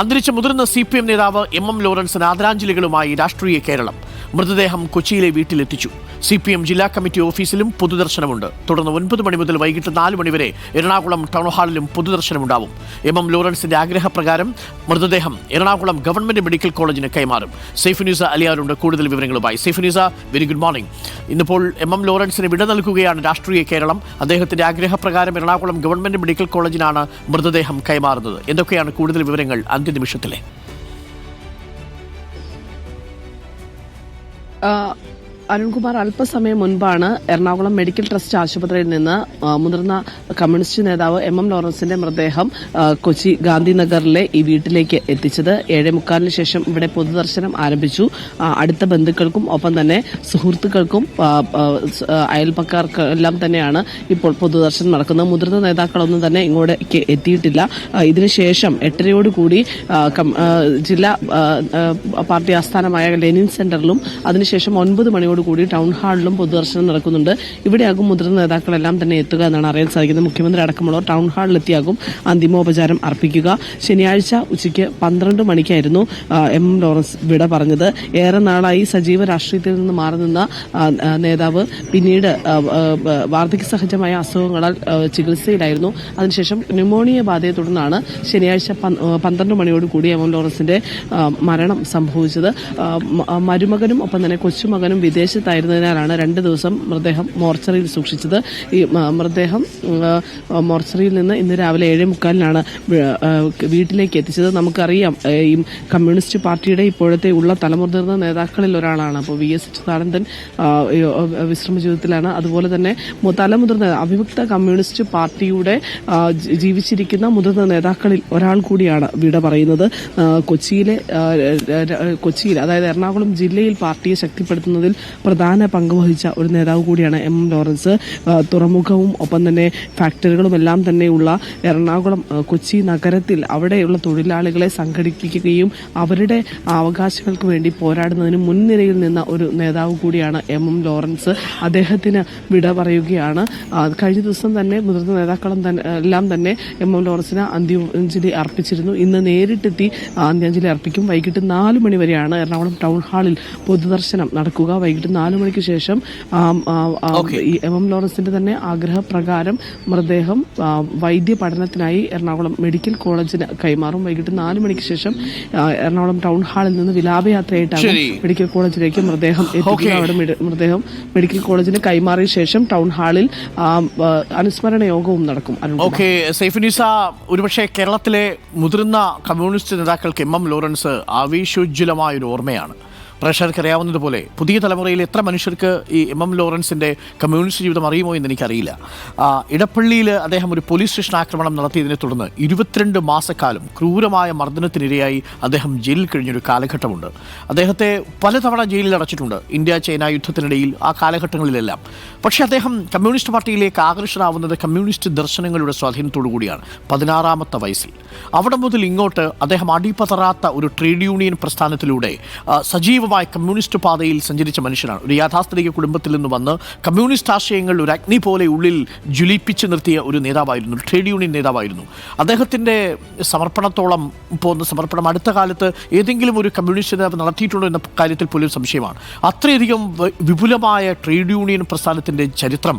അന്തരിച്ച മുതിർന്ന C P M നേതാവ് എം എം ലോറൻസിന് ആദരാഞ്ജലികളുമായി രാഷ്ട്രീയ കേരളം. മൃതദേഹം കൊച്ചിയിലെ വീട്ടിലെത്തിച്ചു. സി പി എം ജില്ലാ കമ്മിറ്റി ഓഫീസിലും പൊതുദർശനമുണ്ട്. തുടർന്ന് ഒൻപത് മണി മുതൽ വൈകിട്ട് നാല് മണിവരെ എറണാകുളം ടൗൺ ഹാളിലും പൊതുദർശനമുണ്ടാവും. എം. എം. ലോറൻസിന്റെ ആഗ്രഹപ്രകാരം മൃതദേഹം എറണാകുളം ഗവൺമെന്റ് മെഡിക്കൽ കോളേജിന് കൈമാറും. സൈഫുനീസ അലിയാറുണ്ട് കൂടുതൽ വിവരങ്ങളുമായി. Saifunnisa very good morning. ഇന്നിപ്പോൾ എം. എം. ലോറൻസിന് വിട നൽകുകയാണ് രാഷ്ട്രീയ കേരളം. അദ്ദേഹത്തിന്റെ ആഗ്രഹപ്രകാരം എറണാകുളം ഗവൺമെന്റ് മെഡിക്കൽ കോളേജിനാണ് മൃതദേഹം കൈമാറുന്നത്. എന്തൊക്കെയാണ് കൂടുതൽ വിവരങ്ങൾ അന്ത്യനിമിഷത്തിലെ? ആ, അരുൺകുമാർ അല്പസമയം മുൻപാണ് എറണാകുളം മെഡിക്കൽ ട്രസ്റ്റ് ആശുപത്രിയിൽ നിന്ന് മുതിർന്ന കമ്മ്യൂണിസ്റ്റ് നേതാവ് എം എം ലോറൻസിന്റെ മൃതദേഹം കൊച്ചി ഗാന്ധിനഗറിലെ ഈ വീട്ടിലേക്ക് എത്തിച്ചത്. ഏഴേ മുക്കാലിന് ശേഷം ഇവിടെ പൊതുദർശനം ആരംഭിച്ചു. അടുത്ത ബന്ധുക്കൾക്കും ഒപ്പം തന്നെ സുഹൃത്തുക്കൾക്കും അയൽപ്പക്കാർക്ക് എല്ലാം തന്നെയാണ് ഇപ്പോൾ പൊതുദർശനം നടക്കുന്നത്. മുതിർന്ന നേതാക്കളൊന്നും തന്നെ ഇങ്ങോട്ടേക്ക് എത്തിയിട്ടില്ല. ഇതിനുശേഷം എട്ടരയോടുകൂടി ജില്ലാ പാർട്ടി ആസ്ഥാനമായ ലെനിൻ സെന്ററിലും അതിനുശേഷം ഒൻപത് മണിയോടുകൂടി ടൗൺ ഹാളിലും പൊതുദർശനം നടക്കുന്നുണ്ട്. ഇവിടെയാകും മുതിർന്ന നേതാക്കളെല്ലാം തന്നെ എത്തുക എന്നാണ് അറിയാൻ സാധിക്കുന്നത്. മുഖ്യമന്ത്രി അടക്കമുള്ളവർ ടൗൺ ഹാളിലെത്തിയാകും അന്തിമോപചാരം അർപ്പിക്കുക. ശനിയാഴ്ച ഉച്ചയ്ക്ക് പന്ത്രണ്ട് മണിക്കായിരുന്നു എം ലോറൻസ് വിട പറഞ്ഞത്. ഏറെ നാളായി സജീവ രാഷ്ട്രീയത്തിൽ നിന്ന് മാറി നിന്ന നേതാവ് പിന്നീട് വാർദ്ധക്യ സഹജമായ അസുഖങ്ങളാൽ ചികിത്സയിലായിരുന്നു. അതിനുശേഷം ന്യൂമോണിയ ബാധയെ തുടർന്നാണ് ശനിയാഴ്ച പന്ത്രണ്ട് മണിയോടുകൂടി എം എം ലോറൻസിന്റെ മരണം സംഭവിച്ചത്. മരുമകനും ഒപ്പം തന്നെ കൊച്ചുമകനും വിദേശത്തായിരുന്നതിനാലാണ് രണ്ട് ദിവസം മൃതദേഹം മോർച്ചറിയിൽ സൂക്ഷിച്ചത്. ഈ മൃതദേഹം മോർച്ചറിയിൽ നിന്ന് ഇന്ന് രാവിലെ ഏഴേ മുക്കാലിനാണ് വീട്ടിലേക്ക് എത്തിച്ചത്. നമുക്കറിയാം ഈ കമ്മ്യൂണിസ്റ്റ് പാർട്ടിയുടെ ഇപ്പോഴത്തെ ഉള്ള തലമുതിർന്ന നേതാക്കളിൽ ഒരാളാണ്. അപ്പോൾ വി എസ് അച്യുതാനന്ദൻ വിശ്രമ ജീവിതത്തിലാണ്. അതുപോലെ തന്നെ തലമുതിർന്ന അവിഭക്ത കമ്മ്യൂണിസ്റ്റ് പാർട്ടിയുടെ ജീവിച്ചിരിക്കുന്ന മുതിർന്ന നേതാക്കളിൽ ഒരാൾ കൂടിയാണ് വിട പറയുന്നത്. കൊച്ചിയിലെ കൊച്ചിയിൽ അതായത് എറണാകുളം ജില്ലയിൽ പാർട്ടിയെ ശക്തിപ്പെടുത്തുന്നതിൽ പ്രധാന പങ്ക് വഹിച്ച ഒരു നേതാവ് കൂടിയാണ് എം ലോറൻസ്. തുറമുഖവും ഒപ്പം തന്നെ ഫാക്ടറികളും എല്ലാം തന്നെയുള്ള എറണാകുളം കൊച്ചി നഗരത്തിൽ അവിടെയുള്ള തൊഴിലാളികളെ സംഘടിപ്പിക്കുകയും അവരുടെ അവകാശങ്ങൾക്ക് വേണ്ടി പോരാടുന്നതിന് മുൻനിരയിൽ നിന്ന ഒരു നേതാവ് കൂടിയാണ് എം എം ലോറൻസ്. അദ്ദേഹത്തിന് വിട പറയുകയാണ്. കഴിഞ്ഞ ദിവസം തന്നെ മുതിർന്ന നേതാക്കളും എല്ലാം തന്നെ എം എം ലോറൻസിന് അന്ത്യാഞ്ജലി അർപ്പിച്ചിരുന്നു. ഇന്ന് നേരിട്ടെത്തി അന്ത്യാഞ്ജലി അർപ്പിക്കും. വൈകിട്ട് നാല് മണിവരെയാണ് എറണാകുളം ടൗൺ ഹാളിൽ പൊതുദർശനം നടക്കുക. വൈകിട്ട് നാല് മണിക്ക് ശേഷം ഈ എം. എം. ലോറൻസിന്റെ തന്നെ ആഗ്രഹപ്രകാരം മൃതദേഹം വൈദ്യ പഠനത്തിനായി എറണാകുളം മെഡിക്കൽ കോളേജിന് കൈമാറും. വൈകിട്ട് നാലു മണിക്ക് ശേഷം എറണാകുളം ടൗൺ ഹാളിൽ നിന്ന് വിലാപയാത്രയായിട്ടാണ് മെഡിക്കൽ കോളേജിലേക്ക് മൃതദേഹം എത്തിക്കുക. അവിടെ മൃതദേഹം മെഡിക്കൽ കോളേജിന് കൈമാറിയ ശേഷം ടൗൺ ഹാളിൽ അനുസ്മരണ യോഗവും നടക്കും. അരുൺ ഓക്കെ സൈഫ് നിസ ഒരുപക്ഷെ കേരളത്തിലെ മുതിർന്ന കമ്മ്യൂണിസ്റ്റ് നേതാക്കൾക്ക് എം. എം. ലോറൻസ് ആവേശോജ്വലമായ ഒരു ഓർമ്മയാണ്. പ്രേക്ഷകർക്ക് അറിയാവുന്നതുപോലെ പുതിയ തലമുറയിൽ എത്ര മനുഷ്യർക്ക് ഈ എം എം ലോറൻസിന്റെ കമ്മ്യൂണിസ്റ്റ് ജീവിതം അറിയുമോ എന്ന് എനിക്കറിയില്ല. ഇടപ്പള്ളിയിൽ അദ്ദേഹം ഒരു പോലീസ് സ്റ്റേഷൻ ആക്രമണം നടത്തിയതിനെ തുടർന്ന് ഇരുപത്തിരണ്ട് മാസക്കാലം ക്രൂരമായ മർദ്ദനത്തിനിരയായി അദ്ദേഹം ജയിലിൽ കഴിഞ്ഞൊരു കാലഘട്ടമുണ്ട്. അദ്ദേഹത്തെ പലതവണ ജയിലിൽ അടച്ചിട്ടുണ്ട് ഇന്ത്യ ചൈന യുദ്ധത്തിനിടയിൽ ആ കാലഘട്ടങ്ങളിലെല്ലാം. പക്ഷേ അദ്ദേഹം കമ്മ്യൂണിസ്റ്റ് പാർട്ടിയിലേക്ക് ആകർഷണമാവുന്നത് കമ്മ്യൂണിസ്റ്റ് ദർശനങ്ങളുടെ സ്വാധീനത്തോടു കൂടിയാണ് പതിനാറാമത്തെ വയസ്സിൽ. അവിടെ മുതൽ ഇങ്ങോട്ട് അദ്ദേഹം അടിപതറാത്ത ഒരു ട്രേഡ് യൂണിയൻ പ്രസ്ഥാനത്തിലൂടെ ആ, സജീവമായ കമ്മ്യൂണിസ്റ്റ് പാതയിൽ സഞ്ചരിച്ച മനുഷ്യനാണ്. ഒരു യാഥാസ്ഥിതിക കുടുംബത്തിൽ നിന്ന് വന്ന് കമ്മ്യൂണിസ്റ്റ് ആശയങ്ങൾ ഒരു അഗ്നി പോലെ ഉള്ളിൽ ജ്വലിപ്പിച്ച് നിർത്തിയ ഒരു നേതാവായിരുന്നു ട്രേഡ് യൂണിയൻ നേതാവായിരുന്നു. അദ്ദേഹത്തിന്റെ സമർപ്പണത്തോളം പോകുന്ന സമർപ്പണം അടുത്ത കാലത്ത് ഏതെങ്കിലും ഒരു കമ്മ്യൂണിസ്റ്റ് നേതാവ് നടത്തിയിട്ടുണ്ടോ എന്ന കാര്യത്തിൽ പോലും സംശയമാണ്. അത്രയധികം വിപുലമായ ട്രേഡ് യൂണിയൻ പ്രസ്ഥാനത്തിന്റെ ചരിത്രം